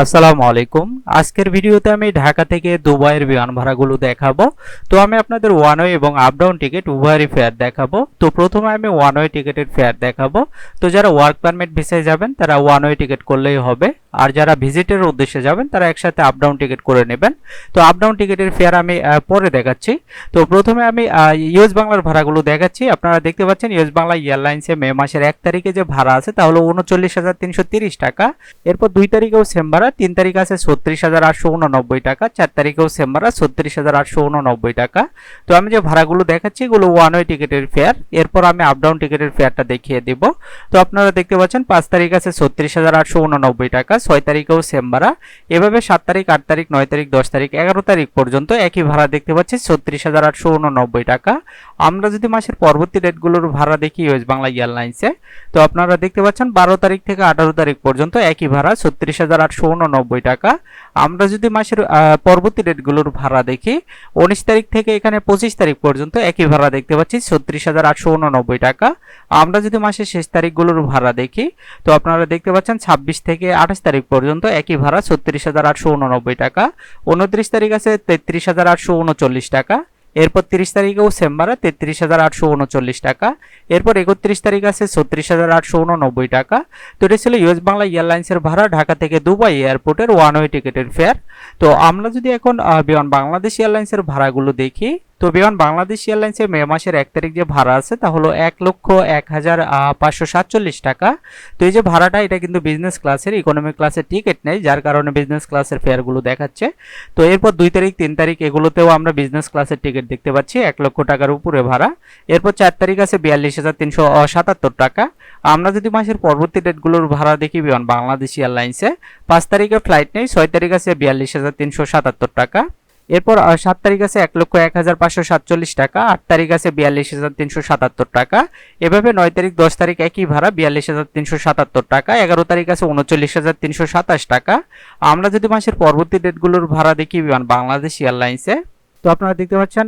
আসসালামু আলাইকুম। আজকের ভিডিওতে আমি ঢাকা থেকে দুবাইয়ের বিমান ভাড়াগুলো দেখাবো। তো আমি আপনাদের ওয়ান ওয়ে এবং আপ ডাউন টিকিট উভয়েরই ফেয়ার দেখাবো। তো প্রথমে আমি ওয়ান ওয়ে টিকিটের ফেয়ার দেখাবো। তো যারা ওয়ার্ক পারমিট ভিসায় যাবেন, তারা ওয়ান ওয়ে টিকিট করলেই হবে। আর যারা ভিজিটের উদ্দেশ্যে যাবেন, তারা একসাথে আপ ডাউন টিকিট করে নেবেন। তো আপ ডাউন টিকিটের ফেয়ার আমি পরে দেখাচ্ছি। তো প্রথমে আমি ইউএস বাংলার ভাড়াগুলো দেখাচ্ছি। আপনারা দেখতে পাচ্ছেন ইউএস বাংলা এয়ারলাইন্সে মে মাসের এক তারিখে যে ভাড়া আছে, তা হলো উনচল্লিশ হাজার তিনশো তিরিশ টাকা। এরপর দুই তারিখেও সেম ভাড়া, তিন তারিখ আছে ছত্রিশ হাজার আটশো উননব্বই টাকা, চার তারিখেও সেম ভাড়া, ছত্রিশ হাজার আটশো উননব্বই টাকা। তো আমি যে ভাড়াগুলো দেখাচ্ছি, এগুলো ওয়ান ওয়ে টিকিটের ফেয়ার এরপর আমি আপ ডাউন টিকিটের ফেয়ারটা দেখিয়ে দিব। তো আপনারা দেখতে পাচ্ছেন, পাঁচ তারিখ আছে ছত্রিশ হাজার আটশো উননব্বই টাকা ছয় তারিখেও সেম ভাড়া এভাবে সাত তারিখ, আট তারিখ, নয় তারিখ, দশ তারিখ, এগারো তারিখ পর্যন্ত একই ভাড়া দেখতে পাচ্ছি ছত্রিশ হাজার আটশো উননব্বই টাকা। আমরা যদি মাসের পরবর্তী ডেটগুলোর ভাড়া দেখি ওয়েস্ট বাংলা এয়ারলাইন্সে তো আপনারা দেখতে পাচ্ছেন বারো তারিখ থেকে আঠারো তারিখ পর্যন্ত একই ভাড়া, ছত্রিশ হাজার আটশো উননব্বই টাকা। আমরা যদি মাসের পরবর্তী ডেটগুলোর ভাড়া দেখি, উনিশ তারিখ থেকে এখানে পঁচিশ তারিখ পর্যন্ত একই ভাড়া দেখতে পাচ্ছি, ছত্রিশ হাজার আটশো উননব্বই টাকা। আমরা যদি মাসের শেষ তারিখগুলোর ভাড়া দেখি, তো আপনারা দেখতে পাচ্ছেন ছাব্বিশ থেকে আঠাশ তারিখ পর্যন্ত একই ভাড়া, ছত্রিশ হাজার আটশো উননব্বই টাকা। উনত্রিশ তারিখ আছে তেত্রিশ হাজার আটশো উনচল্লিশ টাকা। এরপর তিরিশ তারিখে ও ভাড়া তেত্রিশ হাজার আটশো উনচল্লিশ টাকা, এরপর একত্রিশ তারিখ আছে ছত্রিশ হাজার আটশো উননব্বই টাকা। তো এটা ছিল ইউএস বাংলা এয়ারলাইন্সের ভাড়া, ঢাকা থেকে দুবাই এয়ারপোর্টের ওয়ান ওয়ে টিকিটের ফেয়ার তো আমরা যদি এখন বিমান বাংলাদেশ এয়ারলাইন্সের ভাড়াগুলো দেখি তো বিমান বাংলাদেশ এয়ারলাইন্সের মে মাসের এক তারিখ যে ভাড়া আছে, তা হলো এক লক্ষ এক হাজার পাঁচশো সাতচল্লিশ টাকা। তো এই যে ভাড়াটা, এটা কিন্তু বিজনেস ক্লাসের ইকোনমি ক্লাসের টিকিট নেই, যার কারণে বিজনেস ক্লাসের ফেয়ারগুলো দেখাচ্ছে। তো এরপর দুই তারিখ, তিন তারিখ এগুলোতেও আমরা বিজনেস ক্লাসের টিকিট দেখতে পাচ্ছি, এক লক্ষ টাকার উপরে ভাড়া। এরপর চার তারিখ আছে বিয়াল্লিশ হাজার তিনশো সাতাত্তর টাকা। আমরা যদি মাসের পরবর্তী ডেটগুলোর ভাড়া দেখি বিমান বাংলাদেশ এয়ারলাইন্সে, পাঁচ তারিখে ফ্লাইট নেই, ছয় তারিখ আছে বিয়াল্লিশ হাজার তিনশো সাতাত্তর টাকা। এরপর সাত তারিখ আছে এক লক্ষ এক হাজার পাঁচশো সাতচল্লিশ টাকা, আট তারিখ আছে বিয়াল্লিশ হাজার তিনশো সাতাত্তর টাকা। এভাবে নয় তারিখ, দশ তারিখ একই ভাড়া, বিয়াল্লিশ হাজার তিনশো সাতাত্তর টাকা, এগারো তারিখ আছে উনচল্লিশ হাজার তিনশো সাতাশ টাকা। আমরা যদি মাসের পরবর্তী ডেটগুলোর ভাড়া দেখি বাংলাদেশ এয়ারলাইন্সে, তো আপনারা দেখতে পাচ্ছেন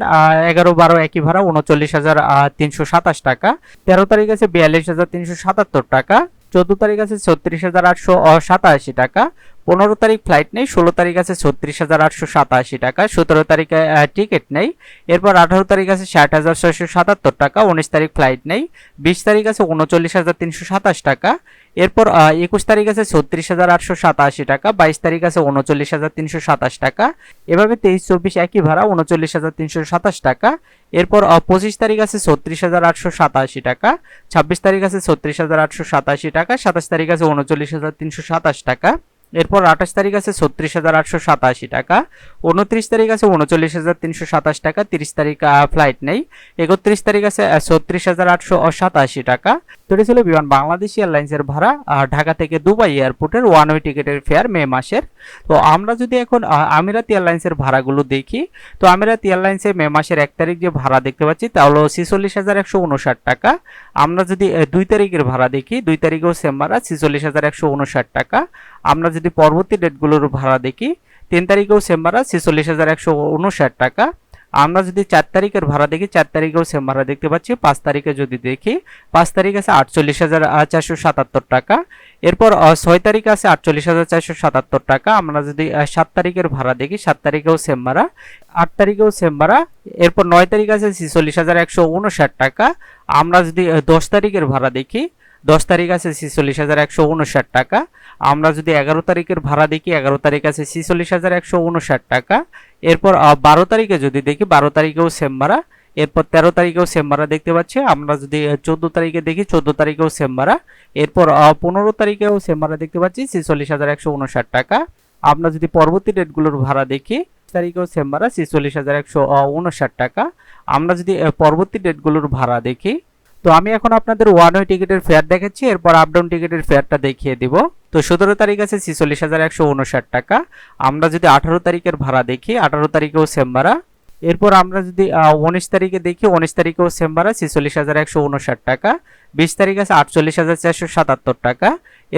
এগারো বারো একই ভাড়া, উনচল্লিশ হাজার তিনশো সাতাশ টাকা। তেরো তারিখ আছে বিয়াল্লিশ হাজার তিনশো সাতাত্তর টাকা। চোদ্দ তারিখ আছে ছত্রিশ হাজার আটশো সাতাশি টাকা। পনেরো তারিখ ফ্লাইট নেই, ষোলো তারিখ আছে ছত্রিশ হাজার আটশো সাতাশি টাকা, সতেরো তারিখে টিকিট নেই। এরপর আঠারো তারিখ আছে ষাট হাজার ছয়শো সাতাত্তর টাকা, উনিশ তারিখ ফ্লাইট নেই। বিশ তারিখ আছে উনচল্লিশ হাজার তিনশো সাতাশ টাকা। এরপর একুশ তারিখ আছে ছত্রিশ হাজার আটশো সাতাশি টাকা, বাইশ তারিখ আছে উনচল্লিশ হাজার তিনশো সাতাশ টাকা। এভাবে তেইশ, চব্বিশ একই ভাড়া, উনচল্লিশ হাজার তিনশো সাতাশ টাকা। এরপর পঁচিশ তারিখ আছে ছত্রিশ হাজার আটশো সাতাশি টাকা, ছাব্বিশ তারিখ আছে ছত্রিশ হাজার আটশো সাতাশি টাকা, সাতাশ তারিখ আছে উনচল্লিশ হাজার তিনশো সাতাশ টাকা। এরপর আঠাশ তারিখ আছে ছত্রিশ হাজার আটশো সাতাশি টাকা, উনত্রিশ তারিখ আছে উনচল্লিশ হাজার তিনশো সাতাশ টাকা, তিরিশ তারিখ ফ্লাইট নেই, একত্রিশ তারিখ আছে ছত্রিশ হাজার আটশো সাতাশি টাকা তো এটা ছিল বিমান বাংলাদেশ এয়ারলাইন্সের ভাড়া ঢাকা থেকে দুবাই এয়ারপোর্টের ওয়ান ওয়ে টিকিটের ফেয়ার মে মাসের। তো আমরা যদি এখন আমিরাত এয়ারলাইন্সের ভাড়াগুলো দেখি, তো আমিরাত এয়ারলাইন্সের মে মাসের এক তারিখ যে ভাড়া দেখতে পাচ্ছি, তা হলো ছিচল্লিশ হাজার একশো উনষাট টাকা। আমরা যদি দুই তারিখের ভাড়া দেখি, দুই তারিখেও সেম ভাড়া, ছিচল্লিশ হাজার একশো উনষাট টাকা। আমরা যদি পরবর্তী ডেটগুলোর ভাড়া দেখি, তিন তারিখেও সেম ভাড়া, ছিচল্লিশ হাজার একশো উনষাট টাকা। আমরা যদি চার তারিখের ভাড়া দেখি, চার তারিখেও সেম ভাড়া দেখতে পাচ্ছি। পাঁচ তারিখে যদি দেখি, পাঁচ তারিখ আছে আটচল্লিশ হাজার চারশো সাতাত্তর টাকা। এরপর ছয় তারিখ আছে আটচল্লিশ হাজার, চারশো সাতাত্তর টাকা। আমরা যদি সাত তারিখের ভাড়া দেখি, সাত তারিখেও সেম ভাড়া, আট তারিখেও সেম ভাড়া। এরপর নয় তারিখ আছে ছিচল্লিশ হাজার একশো উনষাট টাকা। আমরা যদি দশ তারিখের ভাড়া দেখি, দশ তারিখ আছে ছিচল্লিশ হাজার একশো উনষাট টাকা। আমরা যদি এগারো তারিখের ভাড়া দেখি, এগারো তারিখ আছে ছিচল্লিশ হাজার একশো উনষাট টাকা। এরপর বারো তারিখে যদি দেখি, বারো তারিখেও সেম ভাড়া। এরপর তেরো তারিখেও সেম ভাড়া দেখতে পাচ্ছি। আমরা যদি চোদ্দ তারিখে দেখি, চোদ্দ তারিখেও সেম ভাড়া। এরপর পনেরো তারিখেও সেম ভাড়া দেখতে পাচ্ছি, ছিচল্লিশ হাজার একশো উনষাট টাকা। আমরা যদি পরবর্তী ডেটগুলোর ভাড়া দেখি তারিখেও সেম ভাড়া, ছিচল্লিশ হাজার একশো উনষাট টাকা। আমরা যদি পরবর্তী ডেটগুলোর ভাড়া দেখি, তো আমি এখন আপনাদের ওয়ান ওয়ে টিকিটের ফেয়ার দেখাচ্ছি। এরপর আপ ডাউন টিকিটের ফেয়ারটা দেখিয়ে দিব। তো সতেরো তারিখ আছে ছিচল্লিশ হাজার একশো উনষাট টাকা। আমরা যদি আঠারো তারিখের ভাড়া দেখি, আঠারো তারিখেও সেম ভাড়া। এরপর আমরা যদি উনিশ তারিখে দেখি, উনিশ তারিখেও সেম ভাড়া, ছিচল্লিশ হাজার একশো উনষাট টাকা। বিশ তারিখ আছে আটচল্লিশ হাজার চারশো সাতাত্তর টাকা।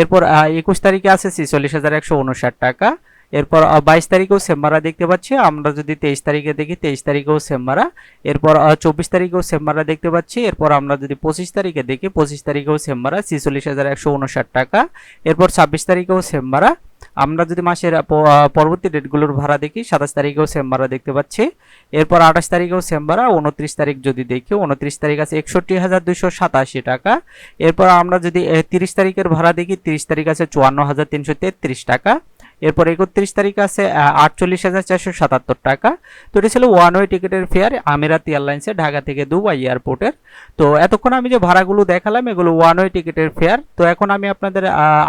এরপর একুশ তারিখে আছে ছিচল্লিশ হাজার একশো উনষাট টাকা। এরপর বাইশ তারিখেও সেম ভাড়া দেখতে পাচ্ছি। আমরা যদি তেইশ তারিখে দেখি, তেইশ তারিখেও সেম ভাড়া এরপর চব্বিশ তারিখেও সেম ভাড়া দেখতে পাচ্ছি। এরপর আমরা যদি পঁচিশ তারিখে দেখি, পঁচিশ তারিখেও সেম ভাড়া ছিচল্লিশ হাজার একশো উনষাট টাকা। এরপর, ছাব্বিশ তারিখেও সেম ভাড়া আমরা যদি মাসের পরবর্তী ডেটগুলোর ভাড়া দেখি, সাতাশ তারিখেও সেম ভাড়া দেখতে পাচ্ছি। এরপর, আঠাশ তারিখেও সেম ভাড়া উনত্রিশ তারিখ যদি দেখি, উনত্রিশ তারিখ আছে একষট্টি হাজার দুশো সাতাশি টাকা। এরপর আমরা যদি তিরিশ তারিখের ভাড়া দেখি, তিরিশ তারিখ আছে চুয়ান্ন হাজার তিনশো তেত্রিশ টাকা। এরপর একত্রিশ তারিখ আছে আটচল্লিশ হাজার চারশো সাতাত্তর টাকা। তো এটা ছিল ওয়ান ওয়ে টিকিটের ফেয়ার আমিরাত এয়ারলাইন্সে ঢাকা থেকে দুবাই এয়ারপোর্টের। তো এতক্ষণ আমি যে ভাড়াগুলো দেখালাম, এগুলো ওয়ান ওয়ে টিকিটের ফেয়ার তো এখন আমি আপনাদের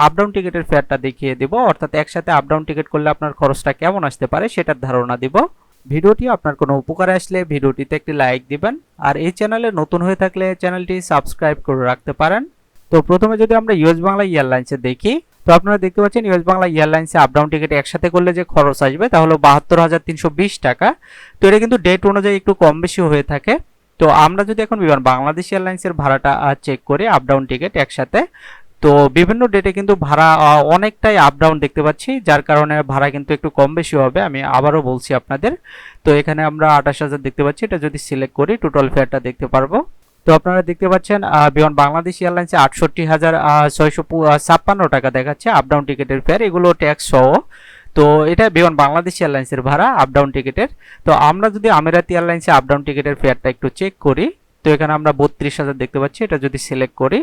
আপ ডাউন টিকিটের ফেয়ারটা দেখিয়ে দেবো। অর্থাৎ একসাথে আপ ডাউন টিকিট করলে আপনার খরচটা কেমন আসতে পারে সেটার ধারণা দিব। ভিডিওটি আপনার কোনো উপকারে আসলে ভিডিওটিতে একটি লাইক দিবেন। আর এই চ্যানেলে নতুন হয়ে থাকলে চ্যানেলটি সাবস্ক্রাইব করে রাখতে পারেন। তো প্রথমে যদি আমরা ইউএস বাংলা এয়ারলাইন্সে দেখি তো আপনারা দেখতে পাচ্ছেন ইউএস বাংলা এয়ারলাইন্সে আপ ডাউন টিকিট একসাথে করলে যে খরচ আসবে তা হলো বাহাত্তর হাজার তিনশো বিশ টাকা। তো এটা কিন্তু ডেট অনুযায়ী একটু কম বেশি হয়ে থাকে। তো আমরা যদি এখন বিমান বাংলাদেশ এয়ারলাইন্সের ভাড়াটা চেক করি আপ ডাউন টিকিট একসাথে, তো বিভিন্ন ডেটে কিন্তু ভাড়া অনেকটাই আপ ডাউন দেখতে পাচ্ছি, যার কারণে ভাড়া কিন্তু একটু কম বেশি হবে, আমি আবারও বলছি আপনাদের। তো এখানে আমরা আঠাশ হাজার দেখতে পাচ্ছি, এটা যদি সিলেক্ট করি টোটাল ফেয়ারটা দেখতে পারব। তো আপনারা দেখতে পাচ্ছেন বিমান বাংলাদেশ এয়ারলাইন্সে আটষট্টি হাজার ছয়শো ছাপ্পান্ন টাকা দেখাচ্ছে আপ ডাউন টিকিটের ফেয়ার এগুলো ট্যাক্স সহ। তো এটা বিমান বাংলাদেশ এয়ারলাইন্সের ভাড়া আপ ডাউন টিকিটের। তো আমরা যদি আমিরাত এয়ারলাইন্সে আপ ডাউন টিকিটের ফেয়ারটা একটু চেক করি, তো এখানে আমরা বত্রিশ হাজার দেখতে পাচ্ছি, এটা যদি সিলেক্ট করি,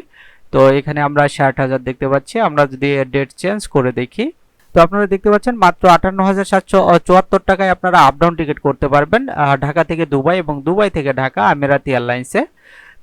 তো এখানে আমরা ষাট হাজার দেখতে পাচ্ছি। আমরা যদি ডেট চেঞ্জ করে দেখি, তো আপনারা দেখতে পাচ্ছেন মাত্র আটান্ন হাজার সাতশো চুয়াত্তর টাকায় আপনারা আপ ডাউন টিকিট করতে পারবেন ঢাকা থেকে দুবাই এবং দুবাই থেকে ঢাকা আমিরাত এয়ারলাইন্সে